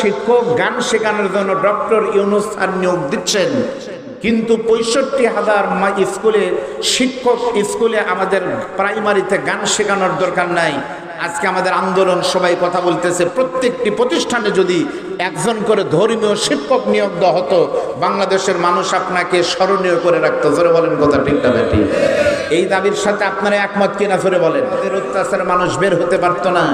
শিক্ষক গান শেখানোর জন্য ডক্টর ইউনুস স্যার নিয়োগ দিচ্ছেন। কিন্তু পঁয়ষট্টি হাজার স্কুলে, শিক্ষক স্কুলে আমাদের প্রাইমারিতে গান শেখানোর দরকার নাই। আজকে আমাদের আন্দোলন সবাই কথা বলতেছে। প্রত্যেকটি প্রতিষ্ঠানে যদি একজন করে ধর্মীয় শিক্ষক নিয়োগ দেওয়া হতো, বাংলাদেশের মানুষ আপনাকে স্মরণীয় করে রাখতো। জোরে বলেন কথা ঠিক না ঠিক এই দাবির সাথে আপনারা একমত কিনা? জোরে বলেন। এদের অত্যাচারে মানুষ বের হতে পারতো না।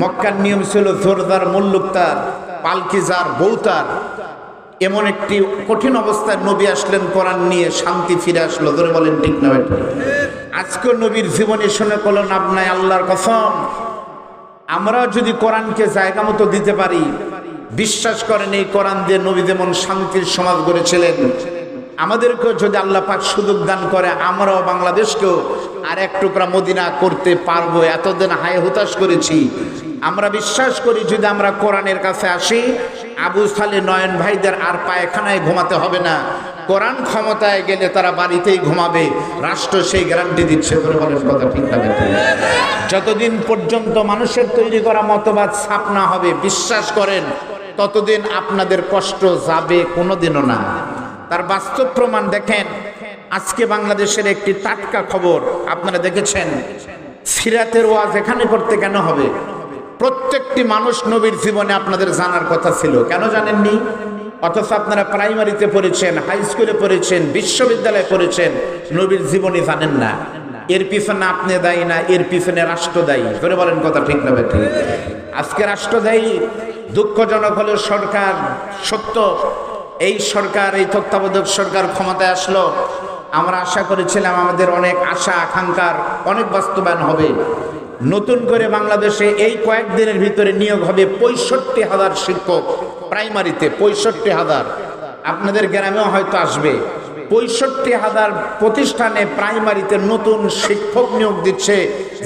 মক্কার নিয়ম ছিল জোরদার মুল্লুকতার পালকিজার বৌতার এমন একটি কঠিন অবস্থায় নবী আসলেন, কোরআন নিয়ে শান্তি ফিরে আসলো। ধরে বলেন ঠিক না আজকে নবীর জীবনে শুনে করলেন আপনার আল্লাহর কসম। আমরা যদি কোরআনকে জায়গা মতো দিতে পারি, বিশ্বাস করেন এই কোরআন দিয়ে নবী যেমন শান্তির সমাজ গড়েছিলেন। আমাদেরকেও যদি আল্লাহ পাক সুযোগ দান করে, আমরাও বাংলাদেশকেও আর এক টুকরা মদিনা করতে পারব। এতদিন হায় হতাশ করেছি। আমরা বিশ্বাস করি যদি আমরা কোরআনের কাছে আসি, আবু সালে নয়ন ভাইদের আর পায়খানায় ঘুমাতে হবে না। কোরআন ক্ষমতায় গেলে তারা বাড়িতেই ঘুমাবে। রাষ্ট্র সেই গ্যারান্টি দিচ্ছে যতদিন পর্যন্ত মানুষের তৈরি করা মতবাদ ছাপ না হবে, বিশ্বাস করেন, ততদিন আপনাদের কষ্ট যাবে কোনোদিনও না। তার বাস্তব প্রমাণ দেখেন, আজকে বাংলাদেশের একটি টাটকা খবর, আপনারা দেখেছেন? সিরাতের ওয়াজ এখানে করতে কেন হবে? প্রত্যেকটি মানুষ নবীর জীবনে আপনাদের জানার কথা ছিল। কেন জানেননি? অথচ আপনারা প্রাইমারিতে পড়েছেন, হাই স্কুলে পড়েছেন, বিশ্ববিদ্যালয়ে পড়েছেন, নবীর জীবনী জানেন না। এর পিছনে আপনি দায়ী না, এর পিছনে রাষ্ট্র দায়ী ধরে বলেন কথা ঠিক না ঠিক। আজকে রাষ্ট্র দায়ী দুঃখজনক হলো সরকার সত্য। এই সরকার, এই তত্ত্বাবধায়ক সরকার ক্ষমতায় আসলো। আমরা আশা করেছিলাম আমাদের অনেক আশা, আকাঙ্ক্ষার অনেক বাস্তবায়ন হবে। নতুন করে বাংলাদেশে এই কয়েকদিনের ভিতরে নিয়োগ হবে পঁয়ষট্টি হাজার শিক্ষক, প্রাইমারিতে পঁয়ষট্টি হাজার। আপনাদের গ্রামেও হয়তো আসবে। পঁয়ষট্টি হাজার প্রতিষ্ঠানে প্রাইমারিতে নতুন শিক্ষক নিয়োগ দিচ্ছে,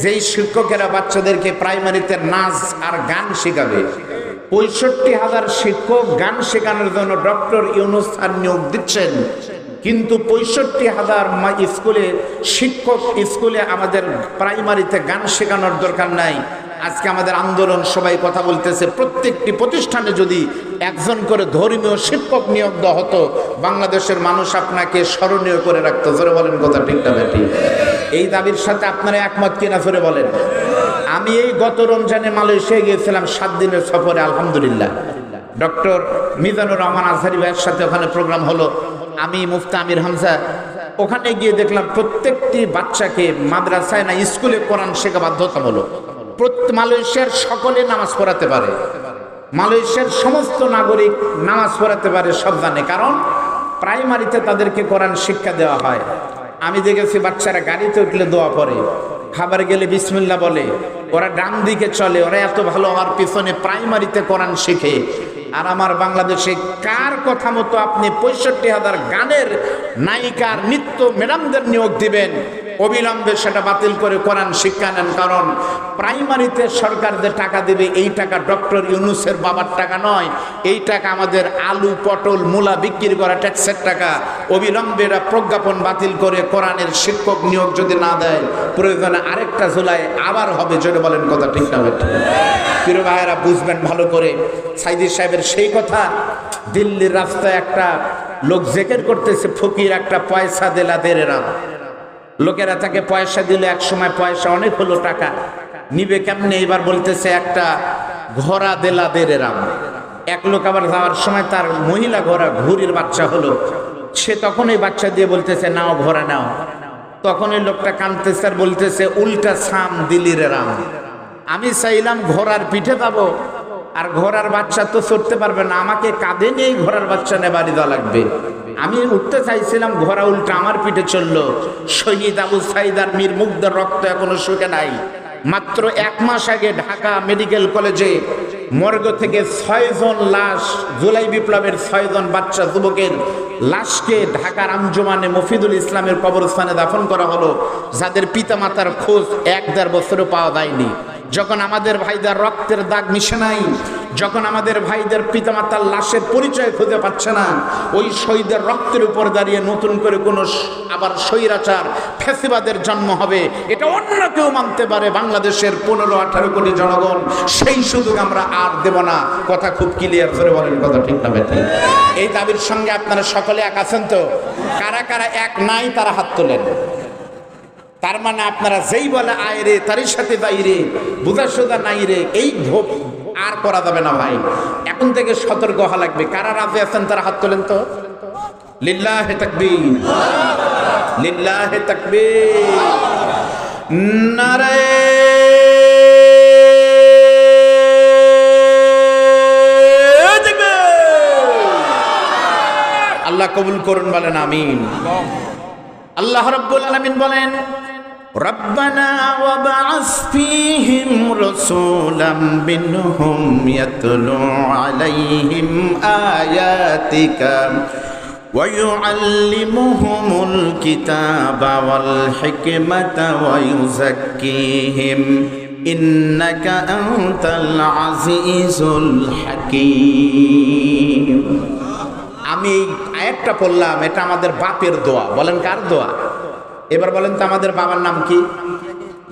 যেই শিক্ষকেরা বাচ্চাদেরকে প্রাইমারিতে নাচ আর গান শেখাবে। পঁয়ষট্টি হাজার শিক্ষক গান শেখানোর জন্য ডক্টর ইউনুস নিয়োগ দিচ্ছেন। কিন্তু পঁয়ষট্টি হাজার স্কুলে, শিক্ষক স্কুলে আমাদের প্রাইমারিতে গান শেখানোর দরকার নাই। আজকে আমাদের আন্দোলন, সবাই কথা বলতেছে। প্রত্যেকটি প্রতিষ্ঠানে যদি একজন করে ধর্মীয় শিক্ষক নিয়োগ দেওয়া হতো, বাংলাদেশের মানুষ আপনাকে স্মরণীয় করে রাখতো। জোরে বলেন কথা ঠিক না বেটি এই দাবির সাথে আপনারা একমত কিনা জোরে বলেন। আমি এই গত রমজানে মালয়েশিয়া গিয়েছিলাম, সাত দিনের সফরে, আলহামদুলিল্লাহ। ডক্টর মিজানুর রহমান আজহারি ভাইয়ের সাথে ওখানে প্রোগ্রাম হলো। আমি মুফতা আমির হামজা, ওখানে গিয়ে দেখলাম প্রত্যেকটি বাচ্চাকে মাদ্রাসায় না স্কুলে কোরআন শেখা বাধ্যতামূলক। মালয়েশিয়ার সকলে নামাজ পড়াতে পারে। মালয়েশিয়ার সমস্ত নাগরিক নামাজ পড়াতে পারে সব জানে কারণ প্রাইমারিতে তাদেরকে কোরআন শিক্ষা দেওয়া হয়। আমি দেখেছি বাচ্চারা গাড়িতে উঠলে দোয়া পড়ে, খাবার গেলে বিসমিল্লা বলে, ওরা ডান দিকে চলে, ওরা এত ভালো আমার পিছনে প্রাইমারিতে কোরআন শেখে। আর আমার বাংলাদেশে কার কথা মতো আপনি পঁয়ষট্টি হাজার গানের নায়িকার নৃত্য ম্যাডামদের নিয়োগ দিবেন? অবিলম্বে সেটা বাতিল করে কোরআন শিক্ষা নেন, কারণ প্রাইমারিতে সরকার যে টাকা দেবে, এই টাকা ডক্টর ইউনুসের বাবার টাকা নয়। এই টাকা আমাদের আলু, পটল, মূলা বিক্রি করা, ট্যাক্সের টাকা। অবিলম্বে এরা প্রজ্ঞাপন বাতিল করে কোরআনের শিক্ষক নিয়োগ যদি না দেয়, প্রয়োজনে আরেকটা জুলাই আবার হবে, জোরে বলেন কথা ঠিক না? প্রিয় ভাইয়েরা, বুঝবেন ভালো করে। সাইদি সাহেবের সেই কথা, দিল্লির রাস্তায় একটা লোক জেকের করতেছে, ফকির একটা পয়সা দেলা দেরেরা লোকেরা তাকে পয়সা দিল এক সময় পয়সা অনেক হলো টাকা। নিবে কেমনে? এবার বলতেছে, একটা ঘোড়া দেলা দেরেরাম এক লোক আবার যাওয়ার সময় তার মহিলা ঘোড়া ঘুরির বাচ্চা হলো। সে তখন এই বাচ্চা দিয়ে বলতেছে, নাও ঘোড়া নাও। তখন ওই লোকটা কানতেছে আর বলতেছে, উল্টা সাম দিলির রাম। আমি চাইলাম ঘোড়ার পিঠে যাব আর ঘোড়ার বাচ্চা তো চড়তে পারবে না। আমাকে কাঁধে নিয়েই ঘোড়ার বাচ্চা নিয়ে বাড়ি দেওয়া লাগবে। আমি উঠতে চাইছিলাম, ঘোড়া উল্টা আমার পিঠে চলল। শহীদ আবু সাইদার মীর মুগ্ধের রক্ত এখনও শুকে নাই। মাত্র এক মাস আগে ঢাকা মেডিকেল কলেজে মর্গ থেকে ছয়জন লাশ, জুলাই বিপ্লবের ছয়জন বাচ্চা, যুবকের লাশকে ঢাকার আঞ্জুমানে মফিদুল ইসলামের কবরস্থানে দাফন করা হলো, যাদের পিতামাতার খোঁজ এক দেড় বছরও পাওয়া যায়নি। যখন আমাদের ভাইদার রক্তের দাগ মিশে নাই যখন আমাদের ভাইদের পিতামাতার লাশের পরিচয় খুঁজে পাচ্ছে না, ওই শহীদের রক্তের উপর দাঁড়িয়ে নতুন করে কোনো আবার স্বৈরাচার, ফেসিবাদের জন্ম হবে, এটা অন্য কেউ মানতে পারে বাংলাদেশের পনেরো আঠারো কোটি জনগণ। সেই সুযোগ আমরা আর দেব না। কথা খুব ক্লিয়ার করে বলেন, কথা ঠিক না এই দাবির সঙ্গে আপনারা সকলে এক আছেন তো? কারা কারা এক নাই তারা হাত তোলেন। তার মানে আপনারা যেই বলে আয় রে, তারই সাথে যাই রে বুঝা সোজা নাই রে, এই আর করা যাবে না ভাই। এখন থেকে সতর্ক হওয়া লাগবে। কারা রাজে আছেন তারা হাত তোলেন তো। লিল্লাহে তাকবীর। লিল্লাহে তাকবীর। নারে আল্লাহ কবুল করুন বলেন, আমিন। আল্লাহ রব্বুল আলামিন বলেন ربنا وبعث فيهم رسولا منهم يتلو عليهم آياتك ويعلمهم الكتاب والحكمة ويزكيهم إنك أنت العزيز الحكيم আমি এই আয়াতটা পড়লাম এটা আমাদের বাপের দোয়া বলেন কার দোয়া এবার বলেন তো আমাদের বাবার নাম কি?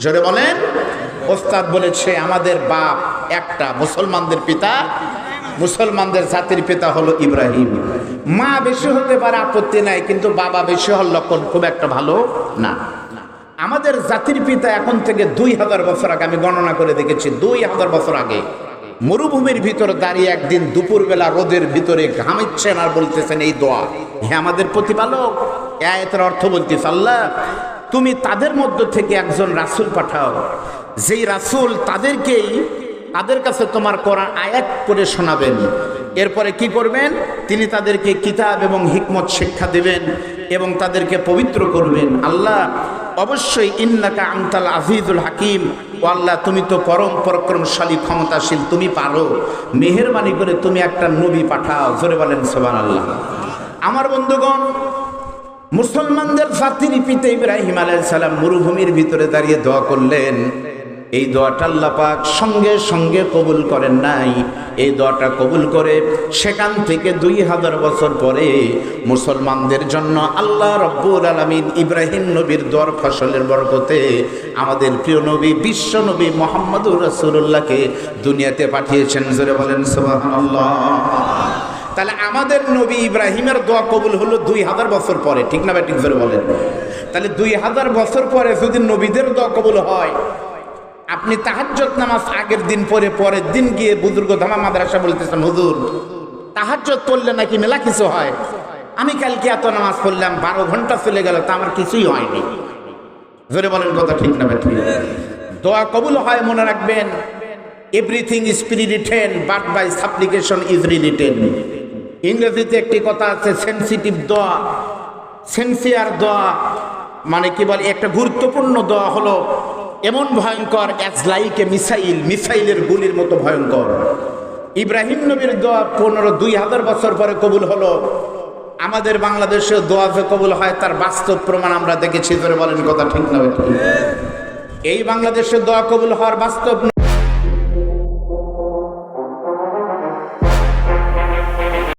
জোরে বলেন। ওস্তাদ বলেছে, আমাদের বাপ একটা মুসলমানদের পিতা, মুসলমানদের জাতির পিতা হলো ইব্রাহিম। মা বেশি হতে পারে আপত্তি নাই, কিন্তু বাবা বেশি হওয়ার লক্ষণ খুব একটা ভালো না। আমাদের জাতির পিতা এখন থেকে দুই হাজার বছর আগে, আমি গণনা করে দেখেছি, দুই হাজার বছর আগে মরুভূমির ভিতর দাঁড়িয়ে একদিন দুপুরবেলা রোদের ভিতরে ঘামাচ্ছেন আর বলতেছেন, এই দোয়া হ্যাঁ আমাদের প্রতিপালক আয়াতের অর্থ বলতেছে, আল্লাহ, তুমি তাদের মধ্য থেকে একজন রাসূল পাঠাও। যেই রাসূল তাদেরকেই, তাদের কাছে তোমার কোরআন আয়াত করে শোনাবেন। এরপরে কি করবেন? তিনি তাদেরকে কিতাব এবং হিকমত শিক্ষা দেবেন এবং তাদেরকে পবিত্র করবেন। আল্লাহ, অবশ্যই ইন্নাকা আমতাল আজিজুল হাকিম। ও আল্লাহ, তুমি তো পরম পরাক্রমশালী, ক্ষমতাশীল, তুমি পারো। মেহেরবানি করে তুমি একটা নবী পাঠাও। জোরে বলেন সোবান আল্লাহ আমার বন্ধুগণ মুসলমানদের জাতির পিতা ইব্রাহিম সালাম মরুভূমির ভিতরে দাঁড়িয়ে দোয়া করলেন। এই দোয়াটা আল্লাহ পাক সঙ্গে সঙ্গে কবুল করেন নাই। এই দোয়াটা কবুল করে সেখান থেকে দুই হাজার বছর পরে মুসলমানদের জন্য আল্লাহ রব্বুল আলমিন ইব্রাহিম নবীর দর ফসলের বরকতে আমাদের প্রিয় নবী, বিশ্ব নবী মোহাম্মদুর রসুল্লাহকে দুনিয়াতে পাঠিয়েছেন। জোরে বলেন সুবহানাল্লাহ। তাহলে আমাদের নবী ইব্রাহিমের দোয়া কবুল হলো দুই হাজার বছর পরে, ঠিক না ব্যাটিক ধরে বলেন? তাহলে দুই হাজার বছর পরে যদি নবীদের দোয়া কবুল হয়, আপনি তাহাজ্জত নামাজ আগের দিন পরে, পরের দিন গিয়ে বুজুর্গ ধামা মাদ্রাসা বলতেছেন, হুজুর তাহাজ্জত পড়লে নাকি মেলা কিছু হয়? আমি কালকে এত নামাজ পড়লাম, বারো ঘণ্টা চলে গেল, তা আমার কিছুই হয়নি। জোরে বলেন কথা ঠিক না ব্যাটিক দোয়া কবুল হয়, মনে রাখবেন everything is prewritten but by supplication is rewritten ইংরেজিতে একটি কথা আছে সেন্সিটিভ দোয়া। সেন্সিয়ার দোয়া মানে কি বলে, একটা গুরুত্বপূর্ণ দোয়া হলো এমন ভয়ঙ্কর অ্যাজ লাইক এ মিসাইল মিসাইলের গুলির মতো ভয়ঙ্কর। ইব্রাহিম নবীর দোয়া পনেরো দুই হাজার বছর পরে কবুল হলো। আমাদের বাংলাদেশে দোয়া যে কবুল হয়, তার বাস্তব প্রমাণ আমরা দেখেছি ধরে বলেন কথা ঠিক না এই বাংলাদেশে দোয়া কবুল হওয়ার বাস্তব